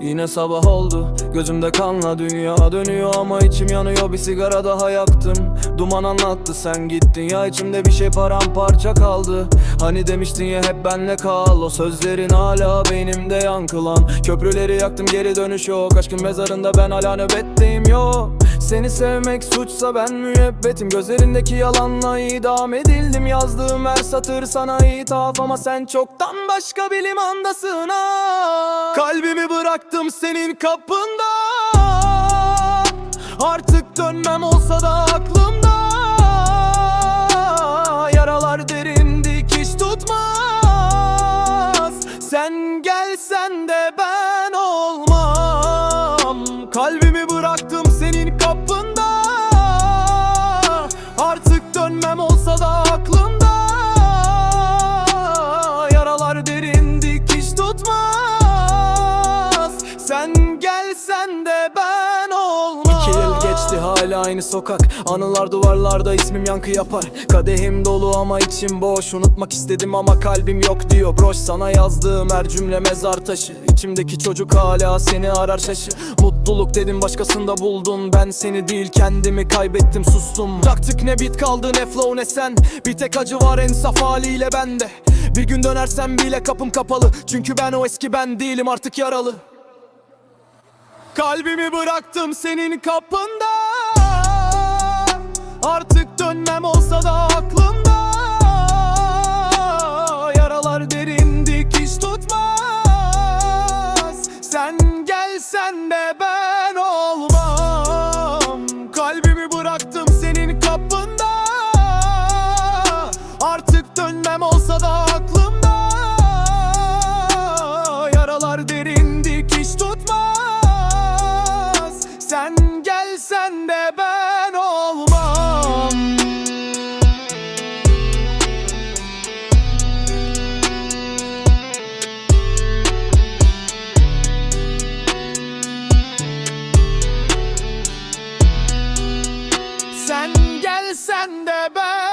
Yine sabah oldu Gözümde kanla dünya dönüyor ama içim yanıyor Bir sigara daha yaktım. Duman anlattı sen gittin ya içimde bir şey paramparça kaldı. Hani demiştin ya hep benle kal O sözlerin hala beynimde yankılan. Köprüleri yaktım geri dönüş yok Aşkın mezarında ben hala nöbetteyim yo Seni sevmek suçsa ben müebbetim Gözlerindeki yalanla idam edildim. Yazdığım her satır sana ithaf Ama sen çoktan başka bir limandasın Kalbimi bıraktım senin kapında. Artık dönmem olsa da aklımda. Yaralar derin dikiş tutmaz. Sen gelsen de ben olmam. Kalbimi hala aynı sokak. Anılar duvarlarda ismim yankı yapar. Kadehim dolu ama içim boş. Unutmak istedim ama kalbim yok diyor. Broş sana yazdığım her cümle mezar taşı. İçimdeki çocuk hala seni arar şaşı. Mutluluk dedim başkasında buldun. Ben seni değil kendimi kaybettim sustum. Taktık ne bit kaldı ne flow ne sen. Bir tek acı var en saf haliyle bende. Bir gün dönersem bile kapım kapalı. Çünkü ben o eski ben değilim artık yaralı. Kalbimi bıraktım senin kapında Dönmem olsa da aklımda. Yaralar derin dikiş tutmaz. Sen gelsen de ben olmam. Kalbimi bıraktım senin kapında. Artık dönmem olsa da aklımda. Yaralar derin dikiş tutmaz. Sen gelsen de ben sende ben.